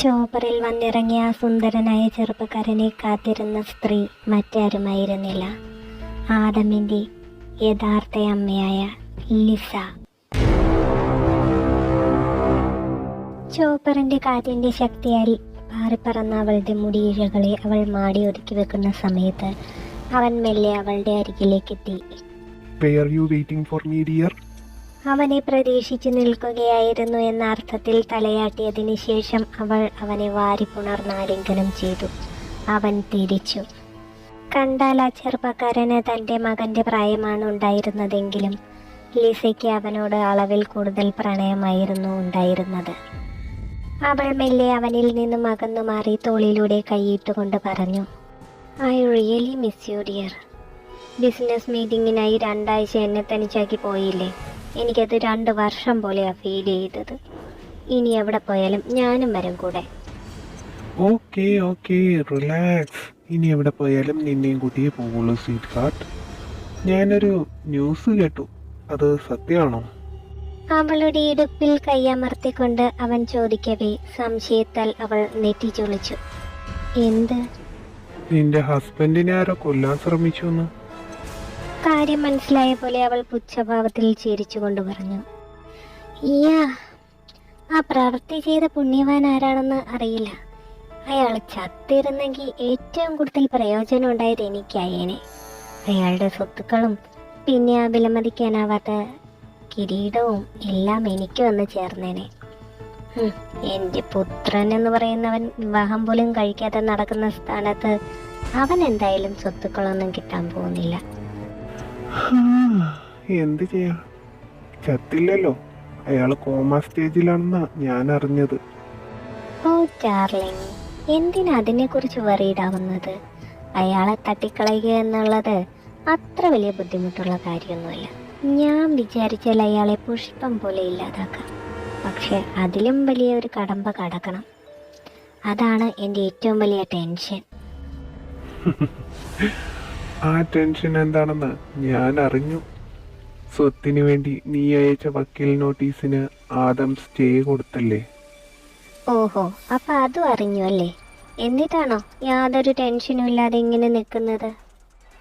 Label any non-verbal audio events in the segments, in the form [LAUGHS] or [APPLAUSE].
ചോപ്പറിൽ വന്നിറങ്ങിയ സുന്ദരനായ ചെറുപ്പക്കാരനെ കാത്തിരുന്ന സ്ത്രീ മറ്റാരുമായിരുന്നില്ല. ആദമിന്റെ യഥാർത്ഥ അമ്മയായ ലിസ. ചോപ്പറിന്റെ കാറ്റിന്റെ ശക്തിയാൽ പാറിപ്പറന്ന അവളുടെ മുടിയിഴകളെ അവൾ മാടി ഒതുക്കി വെക്കുന്ന സമയത്ത് അവൻ മെല്ലെ അവളുടെ അരികിലേക്കെത്തി. Were you waiting for me, dear? അവനെ പ്രതീക്ഷിച്ചു നിൽക്കുകയായിരുന്നു എന്ന അർത്ഥത്തിൽ തലയാട്ടിയതിനു ശേഷം അവൾ അവനെ വാരിപ്പുണർന്നാലിംഗനം ചെയ്തു. അവൻ തിരിച്ചു. കണ്ടാൽ ആ ചെറുപ്പക്കാരന് തന്റെ മകന്റെ പ്രായമാണ് ഉണ്ടായിരുന്നതെങ്കിലും ലിസയ്ക്ക് അവനോട് അളവിൽ കൂടുതൽ പ്രണയമായിരുന്നു ഉണ്ടായിരുന്നത്. അവൾ മെല്ലെ അവനിൽ നിന്നും അകന്നു മാറി തോളിലൂടെ കൈയിട്ടുകൊണ്ട് പറഞ്ഞു I really miss you dear business മീറ്റിങ്ങിനായി രണ്ടാഴ്ച എന്നെ തനിച്ചാക്കി പോയില്ലേ? എനിക്കത് രണ്ട് വർഷം പോലെയാണ് ഫീൽ ചെയ്തത്. ഇനി എവിടെ പോയാലും ഞാനും വരും കൂടെ. ഓക്കെ ഓക്കെ റിലാക്സ് ഇനി എവിടെ പോയാലും നിന്നെയും കൂട്ടിയേ പോവുള്ളൂ സ്വീറ്റ് ഹാർട്ട് ഞാനൊരു ന്യൂസ് കേട്ടു. അത് സത്യമാണോ? അവളുടെ ഇടുപ്പിൽ കൈയമർത്തിക്കൊണ്ട് അവൻ ചോദിക്കവേ സംശയത്താൽ അവൾ നെറ്റി നെറ്റിച്ചൊളിച്ചു എന്ത്? നിന്റെ ഹസ്ബൻഡിനെ ആരോ കൊല്ലാൻ ശ്രമിച്ചു എന്ന് കാര്യം മനസ്സിലായ പോലെ അവൾ പുച്ഛഭാവത്തിൽ ചിരിച്ചുകൊണ്ട് പറഞ്ഞു ഇയാ ആ പ്രവൃത്തി ചെയ്ത പുണ്യവാൻ ആരാണെന്ന് അറിയില്ല. അയാൾ ചത്തിരുന്നെങ്കിൽ ഏറ്റവും കൂടുതൽ പ്രയോജനം ഉണ്ടായത് എനിക്കായേനെ അയാളുടെ സ്വത്തുക്കളും പിന്നെ ആ വിലമതിക്കാനാവാത്ത കിരീടവും എല്ലാം എനിക്ക് വന്ന് ചേർന്നേനെ. എന്റെ പുത്രൻ എന്ന് പറയുന്നവൻ വിവാഹം പോലും കഴിക്കാതെ നടക്കുന്ന സ്ഥാനത്ത് അവൻ എന്തായാലും സ്വത്തുക്കളൊന്നും കിട്ടാൻ പോകുന്നില്ല. എന്ത് ചെയ്യാ? ചത്തില്ലല്ലോ. അയാൾ കോമ സ്റ്റേജിലാണെന്നാ ഞാൻ അറിഞ്ഞത് ഓ ചാർലിംഗ് എന്തിനാ അതിനെക്കുറിച്ച് വറീഡാവുന്നത് അയാളെ തട്ടിക്കളയുക എന്നുള്ളത് അത്ര വലിയ ബുദ്ധിമുട്ടുള്ള കാര്യമൊന്നുമല്ല. ഞാൻ വിചാരിച്ചാൽ അയാളെ പുഷ്പം പോലെ ഇല്ലാതാക്കാം. പക്ഷെ അതിലും വലിയ ഒരു കടമ്പ കടക്കണം. അതാണ് എന്റെ ഏറ്റവും വലിയ ടെൻഷൻ. [LAUGHS] ആ ടെൻഷൻ എന്താണെന്ന് ഞാൻ അറിഞ്ഞു. സ്വത്തിന് വേണ്ടി നീ അയച്ച വക്കീൽ നോട്ടീസിന് ആദം സ്റ്റേ കൊടുത്തല്ലേ? ഓഹോ അപ്പൊ അതും അറിഞ്ഞു അല്ലേ? എന്നിട്ടാണോ യാതൊരു ടെൻഷനും ഇല്ലാതെ ഇങ്ങനെ നിൽക്കുന്നത്?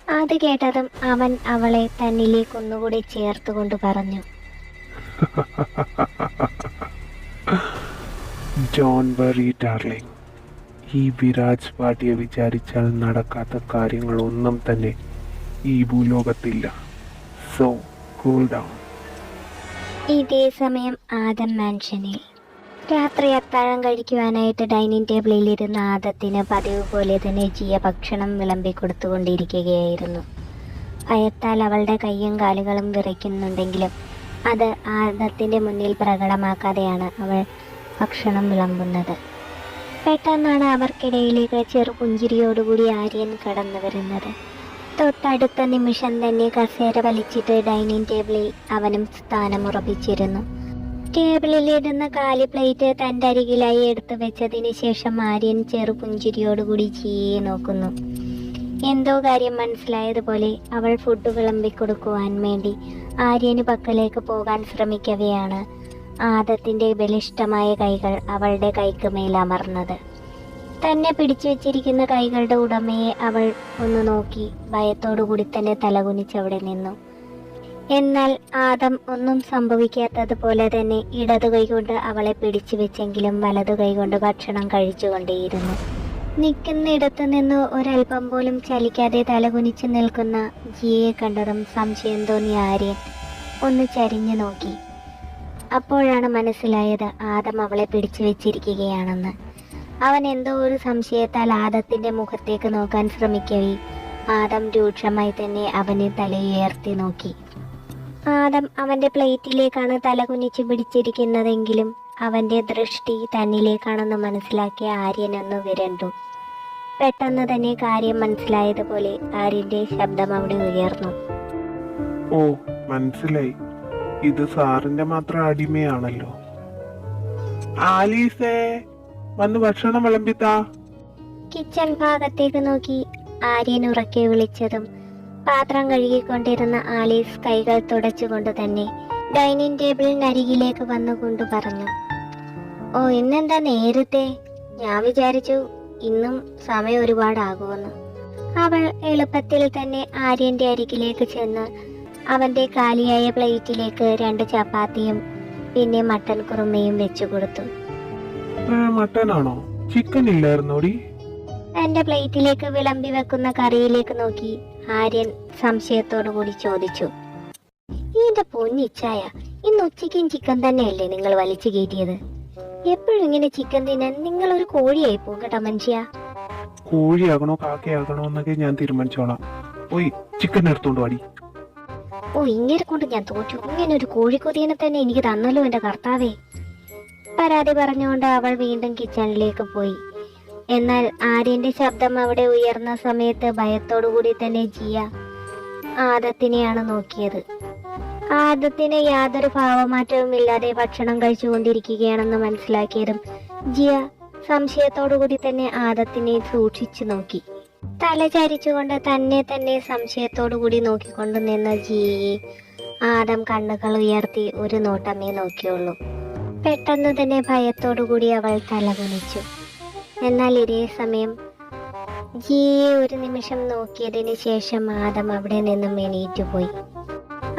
അത് കേട്ടതും അവൻ അവളെ തന്നിലേക്ക് ഒന്നുകൂടി ചേർത്തുകൊണ്ട് പറഞ്ഞു. ജോൺ ബറി ഡാർലിംഗ് ഈ വിരാജ് പാട്ടിയെ വിചാരിച്ചാൽ നടക്കാത്ത കാര്യങ്ങളൊന്നും തന്നെ ഈ ഭൂലോകത്തില്ല. സോ കൂൾ ഡൗൺ ഇതേ സമയം ആദം മാൻഷനിൽ. രാത്രി അത്താഴം കഴിക്കുവാനായിട്ട് ഡൈനിങ് ടേബിളിൽ ഇരുന്ന ആദത്തിന് പതിവ് പോലെ തന്നെ ജിയ ഭക്ഷണം വിളമ്പി കൊടുത്തുകൊണ്ടിരിക്കുകയായിരുന്നു. ഭയത്താൽ അവളുടെ കൈയും കാലുകളും വിറയ്ക്കുന്നുണ്ടെങ്കിലും അത് ആദത്തിന്റെ മുന്നിൽ പ്രകടമാക്കാതെയാണ് അവൾ ഭക്ഷണം വിളമ്പുന്നത്. പെട്ടെന്നാണ് അവർക്കിടയിലേക്ക് ചെറുപുഞ്ചിരിയോടുകൂടി ആര്യൻ കടന്നു വരുന്നത്. തൊട്ടടുത്ത നിമിഷം തന്നെ കസേര വലിച്ചിട്ട് ഡൈനിങ് ടേബിളിൽ അവനും സ്ഥാനമുറപ്പിച്ചിരുന്നു. ടേബിളിൽ ഇടുന്ന കാലി പ്ലേറ്റ് തന്റെ അരികിലായി എടുത്തു വെച്ചതിന് ശേഷം ആര്യൻ ചെറുപുഞ്ചിരിയോടുകൂടി ചീയെ നോക്കുന്നു. എന്തോ കാര്യം മനസ്സിലായതുപോലെ അവൾ ഫുഡ് വിളമ്പിക്കൊടുക്കുവാൻ വേണ്ടി ആര്യന് പക്കലേക്ക് പോകാൻ ശ്രമിക്കവെയാണ് ആദത്തിന്റെ ബലിഷ്ഠമായ കൈകൾ അവളുടെ കൈക്ക് മേൽ അമർന്നത്. തന്നെ പിടിച്ചു വെച്ചിരിക്കുന്ന കൈകളുടെ ഉടമയെ അവൾ ഒന്ന് നോക്കി ഭയത്തോടുകൂടി തന്നെ തലകുനിച്ചവിടെ നിന്നു. എന്നാൽ ആദം ഒന്നും സംഭവിക്കാത്തതുപോലെ തന്നെ ഇടതു കൈകൊണ്ട് അവളെ പിടിച്ചു വെച്ചെങ്കിലും വലതു കൈകൊണ്ട് ഭക്ഷണം കഴിച്ചുകൊണ്ടേയിരുന്നു. നിൽക്കുന്നിടത്തു നിന്ന് ഒരൽപ്പം പോലും ചലിക്കാതെ തലകുനിച്ച് നിൽക്കുന്ന ജിയെ കണ്ടതും സംശയം തോന്നിയ ആര്യൻ ഒന്ന് ചരിഞ്ഞു നോക്കി. അപ്പോഴാണ് മനസ്സിലായത് ആദം അവളെ പിടിച്ചു വെച്ചിരിക്കുകയാണെന്ന്. അവൻ എന്തോ ഒരു സംശയത്താൽ ആദത്തിന്റെ മുഖത്തേക്ക് നോക്കാൻ ശ്രമിക്കവേ. ആദം രൂക്ഷമായി തന്നെ അവനെ തലയുയർത്തി നോക്കി. ആദം അവന്റെ പ്ലേറ്റിലേക്കാണ് തല കുനിച്ച് പിടിച്ചിരിക്കുന്നതെങ്കിലും അവന്റെ ദൃഷ്ടി തന്നിലേക്കാണെന്ന് മനസ്സിലാക്കിയ ആര്യൻ ഒന്ന് വിരണ്ടു. പെട്ടെന്ന് തന്നെ കാര്യം മനസ്സിലായതുപോലെ ആര്യന്റെ ശബ്ദം അവിടെ ഉയർന്നു. ഓ മനസ്സിലായി. ഇത് സാറിന്റെ മാത്രം അടിമയാണല്ലോ. ആലീസേ വന്ന് ഭക്ഷണം വിളമ്പിത്താ. കിച്ചൺ ഭാഗത്തേക്ക് നോക്കി ആര്യൻ ഉറക്കെ വിളിച്ചതും പാത്രം കഴുകിക്കൊണ്ടിരുന്ന ആലീസ് കൈകൾ തുടച്ചുകൊണ്ട് തന്നെ ഡൈനിങ് ടേബിളിനരികിലേക്ക് വന്നുകൊണ്ട് പറഞ്ഞു ഓ ഇന്നെന്താ നേരത്തെ? ഞാൻ വിചാരിച്ചു ഇന്നും സമയം ഒരുപാടാകുമെന്ന്. അവൾ എളുപ്പത്തിൽ തന്നെ ആര്യന്റെ അരികിലേക്ക് ചെന്ന് അവന്റെ കാലിയായ പ്ലേറ്റിലേക്ക് രണ്ട് ചപ്പാത്തിയും പിന്നെ മട്ടൻ കുറുമയും വെച്ചു കൊടുത്തു. മട്ടനാണോ? ചിക്കൻ ഇല്ലായിരുന്നോടി? തന്റെ പ്ലേറ്റിലേക്ക് വിളമ്പി വെക്കുന്ന കറിയിലേക്ക് നോക്കി ആര്യൻ സംശയത്തോടു കൂടി ചോദിച്ചു. എന്റെ പൊന്നിച്ചായ ഇന്ന് ഉച്ചയ്ക്കും ചിക്കൻ തന്നെയല്ലേ നിങ്ങൾ വലിച്ചു കയറ്റിയത്? എപ്പോഴും ഇങ്ങനെ ചിക്കൻ തിന്നാൻ നിങ്ങൾ ഒരു കോഴിയായി പോകും കേട്ടോ മനുഷ്യ. കോഴിയാകണോ കാക്കയാകണോ എന്നൊക്കെ ഞാൻ തീരുമാനിച്ചോളാം. പോയി ചിക്കൻ എടുത്തോണ്ട് വാടി. ഓ ഇങ്ങനെ കൊണ്ട് ഞാൻ തോറ്റു. ഇങ്ങനെ ഒരു കോഴിക്കൊതിയനെ തന്നെ എനിക്ക് തന്നല്ലോ എന്റെ കർത്താവേ. പരാതി പറഞ്ഞുകൊണ്ട് അവൾ വീണ്ടും കിച്ചണിലേക്ക് പോയി. എന്നാൽ ആര്യന്റെ ശബ്ദം അവിടെ ഉയർന്ന സമയത്ത് ഭയത്തോടു കൂടി തന്നെ ജിയ ആദത്തിനെയാണ് നോക്കിയത്. ആദത്തിന് യാതൊരു ഭാവമാറ്റവും ഇല്ലാതെ ഭക്ഷണം കഴിച്ചുകൊണ്ടിരിക്കുകയാണെന്ന് മനസ്സിലാക്കിയതും ജിയ സംശയത്തോടു കൂടി തന്നെ ആദത്തിനെ സൂക്ഷിച്ചു നോക്കി. തല ചരിച്ചുകൊണ്ട് തന്നെ തന്നെ സംശയത്തോടു കൂടി നോക്കിക്കൊണ്ട് നിന്ന ജിയെ ആദം കണ്ണുകൾ ഉയർത്തി ഒരു നോട്ടമേ നോക്കിയുള്ളൂ. പെട്ടെന്ന് തന്നെ ഭയത്തോടു കൂടി അവൾ തലകുനിച്ചു. എന്നാൽ ഇതേ സമയം ജിയെ ഒരു നിമിഷം നോക്കിയതിന് ശേഷം ആദം അവിടെ നിന്നും എണീറ്റു പോയി.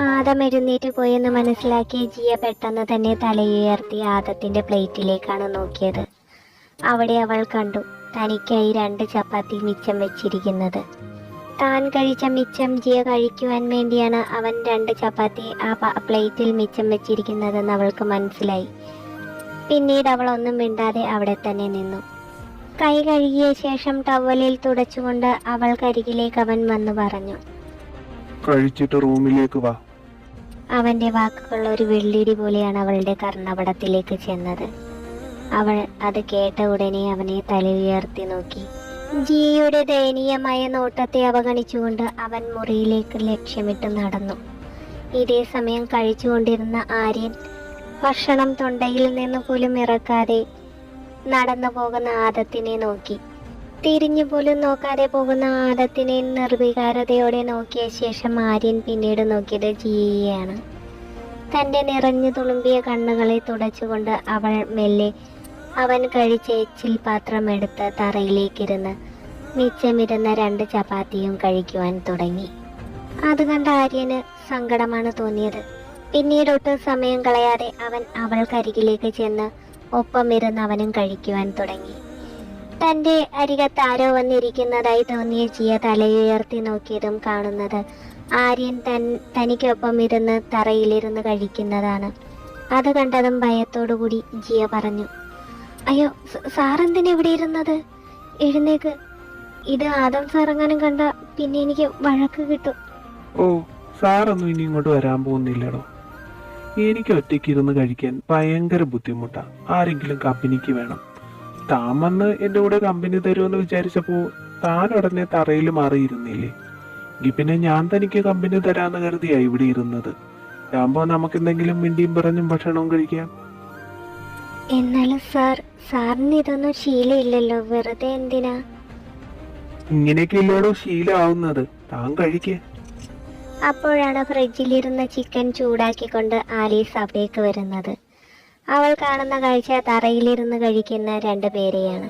ആദം എഴുന്നേറ്റ് പോയെന്ന് മനസ്സിലാക്കിയ ജിയ പെട്ടെന്ന് തന്നെ തലയുയർത്തി ആദത്തിന്റെ പ്ലേറ്റിലേക്കാണ് നോക്കിയത്. അവിടെ അവൾ കണ്ടു. തനിക്കായി രണ്ട് ചപ്പാത്തി മിച്ചം വെച്ചിരിക്കുന്നത്. താൻ കഴിച്ച മിച്ചം ജിയ കഴിക്കുവാൻ വേണ്ടിയാണ് അവൻ രണ്ട് ചപ്പാത്തി ആ പ്ലേറ്റിൽ മിച്ചം വെച്ചിരിക്കുന്നതെന്ന് അവൾക്ക് മനസ്സിലായി. പിന്നീട് അവൾ ഒന്നും മിണ്ടാതെ അവിടെ തന്നെ നിന്നു. കൈ കഴുകിയ ശേഷം ടവലിൽ തുടച്ചുകൊണ്ട് അവൾക്കരികിലേക്ക് അവൻ വന്നു പറഞ്ഞു. കഴിച്ചിട്ട് റൂമിലേക്ക് വാ. അവന്റെ വാക്കുകൾ ഒരു വെള്ളിടി പോലെയാണ് അവളുടെ കർണപടത്തിലേക്ക് ചെന്നത്. അവൾ അത് കേട്ട ഉടനെ അവനെ തല തലയുയർത്തി നോക്കി. ജിയുടെ ദയനീയമായ നോട്ടത്തെ അവഗണിച്ചുകൊണ്ട് അവൻ മുറിയിലേക്ക് ലക്ഷ്യമിട്ട് നടന്നു. ഇതേ സമയം കഴിച്ചുകൊണ്ടിരുന്ന ആര്യൻ ഭക്ഷണം തൊണ്ടയിൽ നിന്ന് പോലും ഇറക്കാതെ നടന്നു പോകുന്ന ആദത്തിനെ നോക്കി. തിരിഞ്ഞു പോലും നോക്കാതെ പോകുന്ന ആദത്തിനെ നിർവികാരതയോടെ നോക്കിയ ശേഷം ആര്യൻ പിന്നീട് നോക്കിയത് ജിയെയാണ്. തന്റെ നിറഞ്ഞു തുളുമ്പിയ കണ്ണുകളെ തുടച്ചുകൊണ്ട് അവൾ മെല്ലെ അവൻ കഴിച്ച എച്ചിൽ പാത്രം എടുത്ത് തറയിലേക്കിരുന്ന് മിച്ചമിരുന്ന രണ്ട് ചപ്പാത്തിയും കഴിക്കുവാൻ തുടങ്ങി. അത് കണ്ട ആര്യന് സങ്കടമാണ് തോന്നിയത്. ഒട്ടും സമയം കളയാതെ അവൻ അവൾക്കരികിലേക്ക് ചെന്ന് ഒപ്പമിരുന്ന് അവനും കഴിക്കുവാൻ തുടങ്ങി. തന്റെ അരികത്ത് ആരോ വന്നിരിക്കുന്നതായി തോന്നിയ ജിയ തലയുയർത്തി നോക്കിയതും കാണുന്നത് ആര്യൻ തൻ തനിക്കൊപ്പം ഇരുന്ന് തറയിലിരുന്ന് കഴിക്കുന്നതാണ്. അത് കണ്ടതും ഭയത്തോടുകൂടി ജിയ പറഞ്ഞു അയ്യോ സാറെന്തിനാ ഇവിടെ ഇരുന്നത്? എഴുന്നേക്ക്. ഇത് ആദം സാറെങ്ങാനും കണ്ട പിന്നെ എനിക്ക് വഴക്ക് കിട്ടും. ഓ സാറൊന്നും ഇനി ഇങ്ങോട്ട് വരാൻ പോകുന്നില്ലടോ. എനിക്ക് ഒറ്റയ്ക്ക് ഇരുന്ന് കഴിക്കാൻ ഭയങ്കര ബുദ്ധിമുട്ടാ. ആരെങ്കിലും കമ്പനിക്ക് വേണം. താൻ വന്ന് എന്റെ കൂടെ കമ്പനി തരുമെന്ന് വിചാരിച്ചപ്പോ താൻ ഉടനെ തറയിൽ മാറിയിരുന്നില്ലേ? എങ്കിൽ പിന്നെ ഞാൻ തനിക്ക് കമ്പനി തരാന്ന് കരുതിയാ ഇവിടെ ഇരുന്നത്. ആകുമ്പോ നമുക്ക് എന്തെങ്കിലും മിണ്ടിയും പറഞ്ഞും ഭക്ഷണവും കഴിക്കാം. എന്നാലും സാർ സാറിന് ഇതൊന്നും ശീലമില്ലല്ലോ. വെറുതെ എന്തിനാ? ഇങ്ങനെയൊക്കെ ഇല്ലോടോ ശീലമാവുന്നത് താൻ കഴിക്കേ. അപ്പോഴാണ് ഫ്രിഡ്ജിലിരുന്ന ചിക്കൻ ചൂടാക്കിക്കൊണ്ട് ആലീസ് അവിടേക്ക് വരുന്നത്. അവൾ കാണുന്ന കാഴ്ച തറയിലിരുന്ന് കഴിക്കുന്ന രണ്ടു പേരെയാണ്.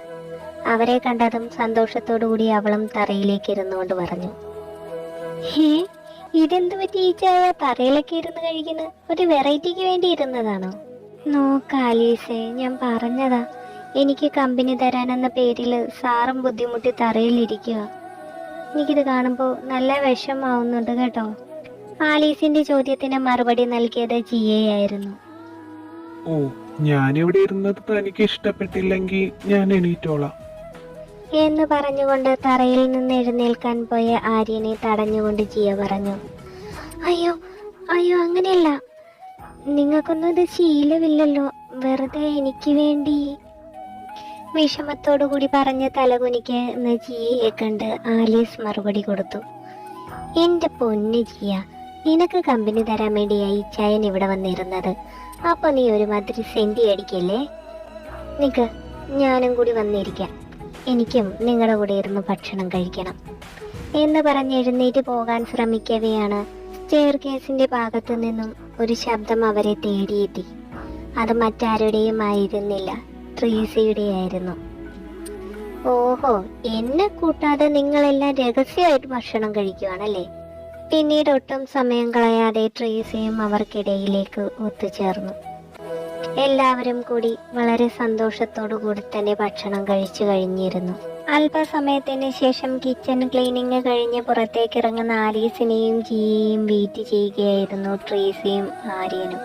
അവരെ കണ്ടതും സന്തോഷത്തോടുകൂടി അവളും തറയിലേക്ക് ഇരുന്നുകൊണ്ട് പറഞ്ഞു. ഹേ ഇതെന്ത് പറ്റി ഈ ചായ തറയിലൊക്കെ ഇരുന്ന് കഴിക്കുന്നത് ഒരു വെറൈറ്റിക്ക് വേണ്ടി ഇരുന്നതാണോ? നോക്ക് ആലീസേ ഞാൻ പറഞ്ഞതാ. എനിക്ക് കമ്പനി തരാനെന്ന പേരിൽ സാറും ബുദ്ധിമുട്ടി തറയിലിരിക്കുക എനിക്കിത് കാണുമ്പോൾ നല്ല വിഷമാവുന്നുണ്ട് കേട്ടോ. ആലീസിന്റെ ചോദ്യത്തിന് മറുപടി നൽകിയത് ജിയയായിരുന്നു ഓ ഞാൻ ഞാനിവിടെ ഇരുന്നത് തനിക്ക് ഇഷ്ടപ്പെട്ടില്ലെങ്കിൽ ഞാൻ എണീറ്റോളാം. എന്ന് പറഞ്ഞുകൊണ്ട് തറയിൽ നിന്ന് എഴുന്നേൽക്കാൻ പോയ ആര്യനെ തടഞ്ഞുകൊണ്ട് ജിയ പറഞ്ഞു. അയ്യോ അയ്യോ അങ്ങനെയല്ല. നിങ്ങൾക്കൊന്നും ഇത് ശീലമില്ലല്ലോ. വെറുതെ എനിക്ക് വേണ്ടി വിഷമത്തോടു കൂടി പറഞ്ഞ് തലകുനിക്ക് നജിയെ കണ്ട് ആലീസ് മറുപടി കൊടുത്തു. എന്റെ പൊന്ന് ജിയ നിനക്ക് കമ്പനി തരാൻ വേണ്ടിയായി ചയൻ ഇവിടെ വന്നിരുന്നത്. അപ്പൊ നീ ഒരു മാതിരി സെന്റി അടിക്കല്ലേ? നിക്ക് ഞാനും കൂടി വന്നിരിക്കാം. എനിക്കും നിങ്ങളുടെ കൂടെ ഇരുന്ന് ഭക്ഷണം കഴിക്കണം. എന്ന് പറഞ്ഞ് എഴുന്നേറ്റ് പോകാൻ ശ്രമിക്കവെയാണ് സ്റ്റെയർ കേസിന്റെ ഭാഗത്തു നിന്നും ഒരു ശബ്ദം അവരെ തേടിയെത്തി. അത് മറ്റാരുടെയും ആയിരുന്നില്ല ട്രീസിയുടെ ആയിരുന്നു ഓഹോ എന്നെ കൂട്ടാതെ നിങ്ങളെല്ലാം രഹസ്യമായിട്ട് ഭക്ഷണം കഴിക്കുവാണല്ലേ? പിന്നീട് ഒട്ടും സമയം കളയാതെ ട്രീസയും അവർക്കിടയിലേക്ക് ഒത്തുചേർന്നു. എല്ലാവരും കൂടി വളരെ സന്തോഷത്തോടു കൂടി തന്നെ ഭക്ഷണം കഴിച്ചു കഴിഞ്ഞിരുന്നു. അല്പസമയത്തിന് ശേഷം കിച്ചൺ ക്ലീനിങ് കഴിഞ്ഞ് പുറത്തേക്ക് ഇറങ്ങുന്ന ആലീസിനെയും ജിയെയും വെയിറ്റ് ചെയ്യുകയായിരുന്നു ട്രീസിയും ആര്യനും.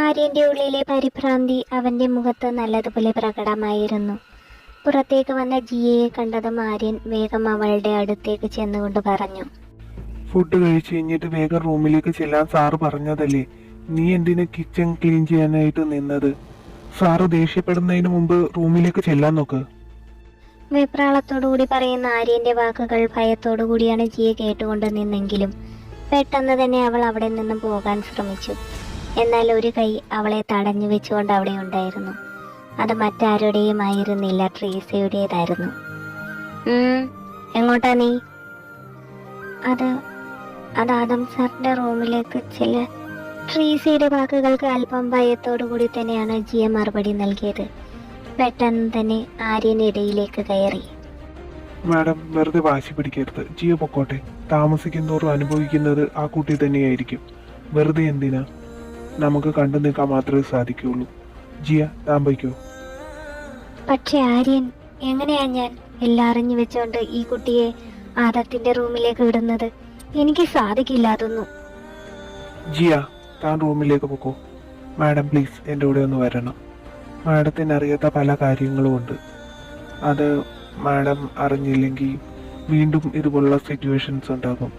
ആര്യന്റെ ഉള്ളിലെ പരിഭ്രാന്തി അവന്റെ മുഖത്ത് നല്ലതുപോലെ പ്രകടമായിരുന്നു. പുറത്തേക്ക് വന്ന ജിയയെ കണ്ടതും ആര്യൻ വേഗം അവളുടെ അടുത്തേക്ക് ചെന്നുകൊണ്ട് പറഞ്ഞു. ഫുഡ് കഴിച്ച് കഴിഞ്ഞിട്ട് വേഗം റൂമിലേക്ക് ചെല്ലാൻ സാറ് പറഞ്ഞതല്ലേ? നീ എന്തിനാ കിച്ചൺ ക്ലീൻ ചെയ്യാനായിട്ട് നിന്നത്? സാറ് ദേഷ്യപ്പെടുന്നതിന് മുമ്പ് റൂമിലേക്ക് ചെല്ലാൻ നോക്ക്. വെപ്രാളത്തോടുകൂടി പറയുന്ന ആര്യന്റെ വാക്കുകൾ ഭയത്തോടുകൂടിയാണ് ജിയെ കേട്ടുകൊണ്ട് നിന്നെങ്കിലും പെട്ടെന്ന് തന്നെ അവൾ അവിടെ നിന്നും പോകാൻ ശ്രമിച്ചു. എന്നാൽ ഒരു കൈ അവളെ തടഞ്ഞു വെച്ചുകൊണ്ട് അവിടെ ഉണ്ടായിരുന്നു. അത് മറ്റാരുടെയും ആയിരുന്നില്ല ട്രീസയുടേതായിരുന്നു എങ്ങോട്ടാ നീ? അത് അത് ആദം സാറിന്റെ റൂമിലേക്ക് ചില ട്രീസയുടെ വാക്കുകൾക്ക് അല്പം ഭയത്തോടു കൂടി തന്നെയാണ് ജിയ മറുപടി നൽകിയത്. പെട്ടെന്ന് തന്നെ ആര്യൻ ഇടയിലേക്ക് കയറി. മാഡം വെറുതെ വാശി പിടിക്കരുത്. ജിയോ പൊക്കോട്ടെ. താമസിക്കുന്നതോറും അനുഭവിക്കുന്നത് ആ കുട്ടി തന്നെയായിരിക്കും. വെറുതെ എന്തിനാ? നമുക്ക് കണ്ടു നിൽക്കാൻ മാത്രമേ സാധിക്കുകയുള്ളൂ. ജിയ താൻ പൊയ്ക്കോ? പക്ഷെ ആര്യൻ എങ്ങനെയാ ഞാൻ എല്ലാം അറിഞ്ഞു വെച്ചോണ്ട് ഈ കുട്ടിയെ ആദത്തിന്റെ റൂമിലേക്ക് വിടുന്നത്? എനിക്ക് സാധിക്കില്ല അതൊന്നും ജിയ താൻ റൂമിലേക്ക് പോക്കോ? മാഡം പ്ലീസ് എന്റെ കൂടെ ഒന്ന് വരണം. മാഡത്തിന് അറിയാത്ത പല കാര്യങ്ങളും ഉണ്ട് അത് മാഡം അറിഞ്ഞില്ലെങ്കിൽ വീണ്ടും ഇതുപോലുള്ള സിറ്റുവേഷൻസ് ഉണ്ടാകും.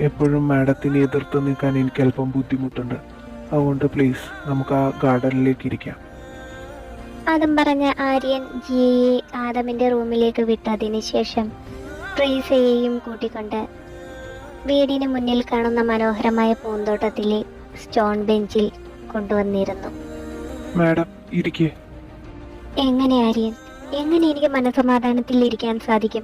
എപ്പോഴും മാഡത്തിനെ എതിർത്ത് നിൽക്കാൻ എനിക്ക് അല്പം ബുദ്ധിമുട്ടുണ്ട്. അതുകൊണ്ട് പ്ലീസ് നമുക്ക് ആ ഗാർഡനിലേക്ക് ഇരിക്കാം. ആദം പറഞ്ഞ ആര്യൻ ജിയെ ആദമിന്റെ റൂമിലേക്ക് വിട്ടതിന് ശേഷം ട്രീസയെയും കൂട്ടിക്കൊണ്ട് വീടിന് മുന്നിൽ കാണുന്ന മനോഹരമായ പൂന്തോട്ടത്തിലെ സ്റ്റോൺ ബെഞ്ചിൽ കൊണ്ടുവന്നിരുന്നു. മാഡം ഇരിക്കേ. എങ്ങനെ ആര്യൻ? എങ്ങനെ എനിക്ക് മനസമാധാനത്തിൽ ഇരിക്കാൻ സാധിക്കും?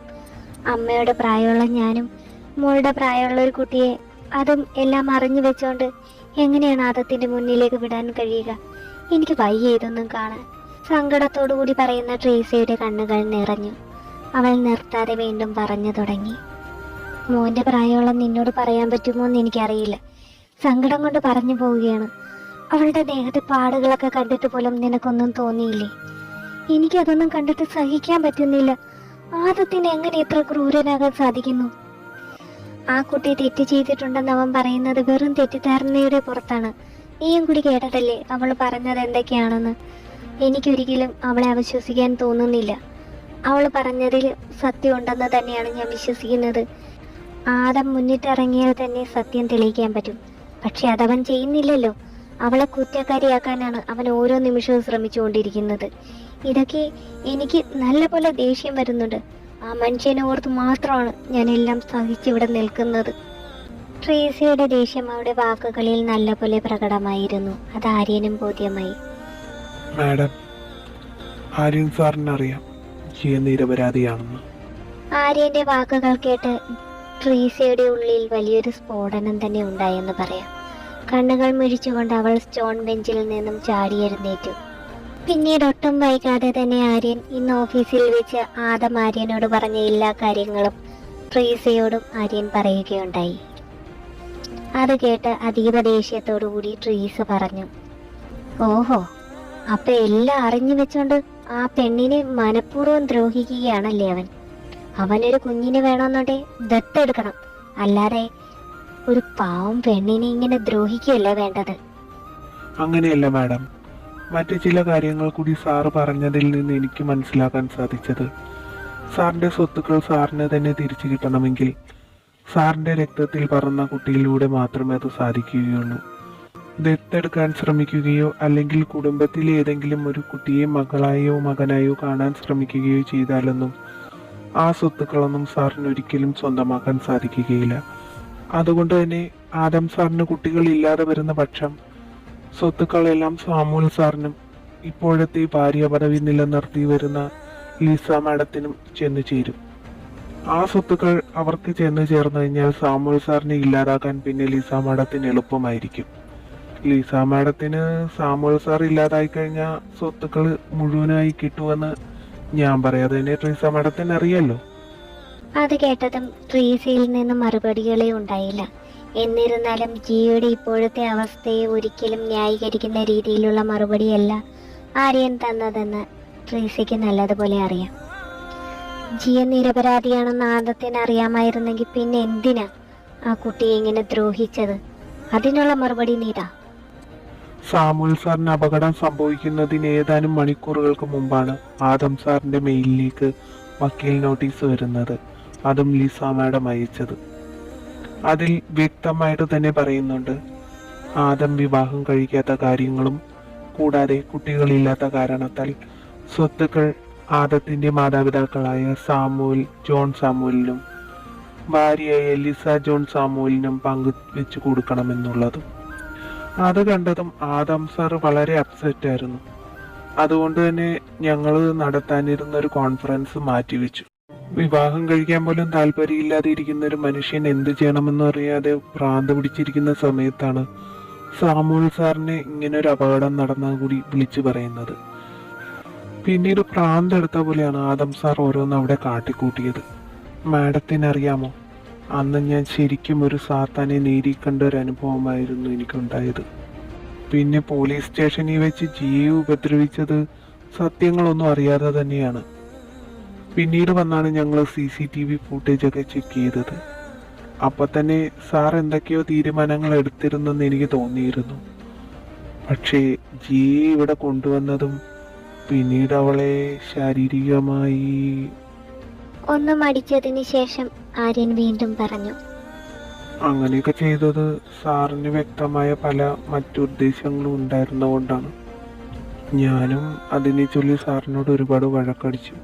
അമ്മയുടെ പ്രായമുള്ള ഞാനും മോളുടെ പ്രായമുള്ള ഒരു കുട്ടിയെ അതും എല്ലാം അറിഞ്ഞു വെച്ചോണ്ട് എങ്ങനെയാണ് ആദത്തിന്റെ മുന്നിലേക്ക് വിടാൻ കഴിയുക? എനിക്ക് വയ്യ ഇതൊന്നും കാണാൻ. സങ്കടത്തോടു കൂടി പറയുന്ന ട്രേസയുടെ കണ്ണുകൾ നിറഞ്ഞു. അവൾ നിർത്താതെ വീണ്ടും പറഞ്ഞു തുടങ്ങി. മോന്റെ പ്രായമുള്ള നിന്നോട് പറയാൻ പറ്റുമോ എന്ന് എനിക്കറിയില്ല. സങ്കടം കൊണ്ട് പറഞ്ഞു പോവുകയാണ്. അവളുടെ ദേഹത്തെ പാടുകളൊക്കെ കണ്ടിട്ട് പോലും നിനക്കൊന്നും തോന്നിയില്ലേ? എനിക്കതൊന്നും കണ്ടിട്ട് സഹിക്കാൻ പറ്റുന്നില്ല. ആദത്തിന് എങ്ങനെ ഇത്ര ക്രൂരനാകാൻ സാധിക്കുന്നു? ആ കുട്ടി തെറ്റ് ചെയ്തിട്ടുണ്ടെന്ന് അവൻ പറയുന്നത് വെറും തെറ്റിദ്ധാരണയുടെ പുറത്താണ്. നീയും കൂടി കേട്ടതല്ലേ അവൾ പറഞ്ഞത് എന്തൊക്കെയാണെന്ന്? എനിക്കൊരിക്കലും അവളെ അവിശ്വസിക്കാൻ തോന്നുന്നില്ല. അവൾ പറഞ്ഞതിൽ സത്യമുണ്ടെന്ന് തന്നെയാണ് ഞാൻ വിശ്വസിക്കുന്നത്. ആദം മുന്നിട്ടിറങ്ങിയാൽ തന്നെ സത്യം തെളിയിക്കാൻ പറ്റും. പക്ഷെ അതവൻ ചെയ്യുന്നില്ലല്ലോ. അവളെ കുറ്റക്കാരിയാക്കാനാണ് അവൻ ഓരോ നിമിഷവും ശ്രമിച്ചുകൊണ്ടിരിക്കുന്നത്. ഇതൊക്കെ എനിക്ക് നല്ലപോലെ ദേഷ്യം വരുന്നുണ്ട്. ആ മനുഷ്യനെ ഓർത്ത് മാത്രമാണ് ഞാൻ എല്ലാം സഹിച്ചിവിടെ നിൽക്കുന്നത്. ട്രേസിയുടെ ദേഷ്യം അവരുടെ വാക്കുകളിൽ നല്ലപോലെ പ്രകടമായിരുന്നു. അത് ആര്യനും ബോധ്യമായി. മാഡം ആര്യൻ നിരപരാധിയാണെന്ന്. ആര്യന്റെ വാക്കുകൾ കേട്ട് ട്രീസയുടെ ഉള്ളിൽ വലിയൊരു സ്ഫോടനം തന്നെ ഉണ്ടായെന്ന് പറയാം. കണ്ണുകൾ മിഴിച്ചുകൊണ്ട് അവൾ സ്റ്റോൺ ബെഞ്ചിൽ നിന്നും ചാടി എഴുന്നേറ്റു. പിന്നീട് ഒട്ടും വൈകാതെ തന്നെ ആര്യൻ ഇന്ന് ഓഫീസിൽ വെച്ച് ആദം ആര്യനോട് പറഞ്ഞ എല്ലാ കാര്യങ്ങളും ട്രീസയോടും ആര്യൻ പറയുകയുണ്ടായി. അത് കേട്ട് അതീവ ദേഷ്യത്തോടുകൂടി ട്രീസ പറഞ്ഞു ഓഹോ അപ്പൊ എല്ലാം അറിഞ്ഞു വെച്ചോണ്ട് ആ പെണ്ണിനെ മനഃപൂർവം ദ്രോഹിക്കുകയാണല്ലേ അവൻ? അവനൊരു കുഞ്ഞിനെ വേണമെന്നുണ്ടെ ദത്തെടുക്കണം. അല്ലാതെ ഒരു പാവം പെണ്ണിനെ ഇങ്ങനെ ദ്രോഹിക്കുകയല്ലേ വേണ്ടത്? അങ്ങനെയല്ല മാഡം. മറ്റു ചില കാര്യങ്ങൾ കൂടി സാർ പറഞ്ഞതിൽ നിന്ന് എനിക്ക് മനസ്സിലാക്കാൻ സാധിച്ചത്. സാറിന്റെ സ്വത്തുക്കൾ സാറിന് തന്നെ തിരിച്ചു കിട്ടണമെങ്കിൽ സാറിന്റെ രക്തത്തിൽ പറന്ന കുട്ടിയിലൂടെ മാത്രമേ അത് സാധിക്കുകയുള്ളൂ. ദത്തെടുക്കാൻ ശ്രമിക്കുകയോ അല്ലെങ്കിൽ കുടുംബത്തിലെ ഏതെങ്കിലും ഒരു കുട്ടിയെ മകളായോ മകനായോ കാണാൻ ശ്രമിക്കുകയോ ചെയ്താലൊന്നും ആ സ്വത്തുക്കളൊന്നും സാറിന് ഒരിക്കലും സ്വന്തമാക്കാൻ സാധിക്കുകയില്ല. അതുകൊണ്ട് തന്നെ ആദം സാറിന് കുട്ടികൾ ഇല്ലാതെ വരുന്ന പക്ഷം സ്വത്തുക്കളെല്ലാം സാമൂൽ സാറിനും ഇപ്പോഴത്തെ ഭാര്യ പദവി നിലനിർത്തി വരുന്ന ലീസ മാഡത്തിനും ചെന്നു ചേരും. ആ സ്വത്തുക്കൾ അവർക്ക് ചെന്ന് ചേർന്ന് കഴിഞ്ഞാൽ സാമൂൽ സാറിനെ ഇല്ലാതാക്കാൻ പിന്നെ ലീസ മാഡത്തിന് എളുപ്പമായിരിക്കും. ലീസ മാഡത്തിന് സാമൂൽ സാർ ഇല്ലാതായി കഴിഞ്ഞാൽ സ്വത്തുക്കൾ മുഴുവനായി കിട്ടുമെന്ന് ഞാൻ പറയാതെ തന്നെ ട്രീസ മാഡത്തിന് അറിയാലോ അത് കേട്ടതും ട്രീസിയിൽ നിന്ന് മറുപടികളെ ഉണ്ടായില്ല. എന്നിരുന്നാലും ജിയുടെ ഇപ്പോഴത്തെ അവസ്ഥയെ ഒരിക്കലും ന്യായീകരിക്കുന്ന രീതിയിലുള്ള മറുപടിയല്ല ആര്യൻ തന്നതെന്ന് ട്രീസയ്ക്ക് നല്ലതുപോലെ അറിയാം. ജിയ നിരപരാധിയാണെന്ന് ആദത്തിന് അറിയാമായിരുന്നെങ്കിൽ പിന്നെ എന്തിനാ ആ കുട്ടിയെ ഇങ്ങനെ ദ്രോഹിച്ചത്? അതിനുള്ള മറുപടി നീതാ. സാമുൽ സാറിന് അപകടം സംഭവിക്കുന്നതിന് ഏതാനും മണിക്കൂറുകൾക്ക് മുമ്പാണ് ആദം സാറിന്റെ മെയിലിലേക്ക് വക്കീൽ നോട്ടീസ് വരുന്നത്. അതും ലിസ മാഡം അയച്ചത് അതിൽ വ്യക്തമായിട്ട് തന്നെ പറയുന്നുണ്ട് ആദം വിവാഹം കഴിക്കാത്ത കാര്യങ്ങളും കൂടാതെ കുട്ടികളില്ലാത്ത കാരണത്താൽ സ്വത്തുക്കൾ ആദത്തിന്റെ മാതാപിതാക്കളായ സാമുവൽ ജോൺ സാമുവലിനും ഭാര്യയായ ലിസ ജോൺ സാമുവലിനും പങ്കുവെച്ചു കൊടുക്കണമെന്നുള്ളതും. അത് കണ്ടതും ആദം സാർ വളരെ അപ്സെറ്റ് ആയിരുന്നു. അതുകൊണ്ട് തന്നെ ഞങ്ങൾ നടത്താനിരുന്ന ഒരു കോൺഫറൻസ് മാറ്റിവെച്ചു. വിവാഹം കഴിക്കാൻ പോലും താല്പര്യമില്ലാതെ ഇരിക്കുന്ന ഒരു മനുഷ്യൻ എന്ത് ചെയ്യണമെന്ന് അറിയാതെ ഭ്രാന്ത് പിടിച്ചിരിക്കുന്ന സമയത്താണ് സാമൂൽ സാറിനെ ഇങ്ങനെ ഒരു അപകടം നടന്നാൽ കൂടി വിളിച്ചു പറയുന്നത്. പിന്നീട് ഭ്രാന്ത് എടുത്ത പോലെയാണ് ആദം സാർ ഓരോന്ന് അവിടെ കാട്ടിക്കൂട്ടിയത്. മാഡത്തിന് അറിയാമോ അന്ന് ഞാൻ ശരിക്കും ഒരു സാത്താനെ നേരി കണ്ട ഒരു അനുഭവമായിരുന്നു എനിക്കുണ്ടായത്. പിന്നെ പോലീസ് സ്റ്റേഷനിൽ വെച്ച് ജിയെ ഉപദ്രവിച്ചത് സത്യങ്ങളൊന്നും അറിയാതെ തന്നെയാണ്. പിന്നീട് വന്നാണ് ഞങ്ങൾ C C T V footage ഒക്കെ ചെക്ക് ചെയ്തത്. അപ്പൊ തന്നെ സാർ എന്തൊക്കെയോ തീരുമാനങ്ങൾ എടുത്തിരുന്നെന്ന് എനിക്ക് തോന്നിയിരുന്നു. പക്ഷേ ജിയെ ഇവിടെ കൊണ്ടുവന്നതും പിന്നീട് അവളെ ശാരീരികമായി ഒന്ന് മടിച്ചതിന് ശേഷം ആര്യൻ വീണ്ടും പറഞ്ഞു. അങ്ങനെയൊക്കെ ചെയ്തത് സാറിന് വ്യക്തമായ പല മറ്റുദ്ദേശങ്ങളും ഉണ്ടായിരുന്നതുകൊണ്ടാണ്. ഞാനും അതിനെ ചൊല്ലി സാറിനോട് ഒരുപാട് വഴക്കടിച്ചു.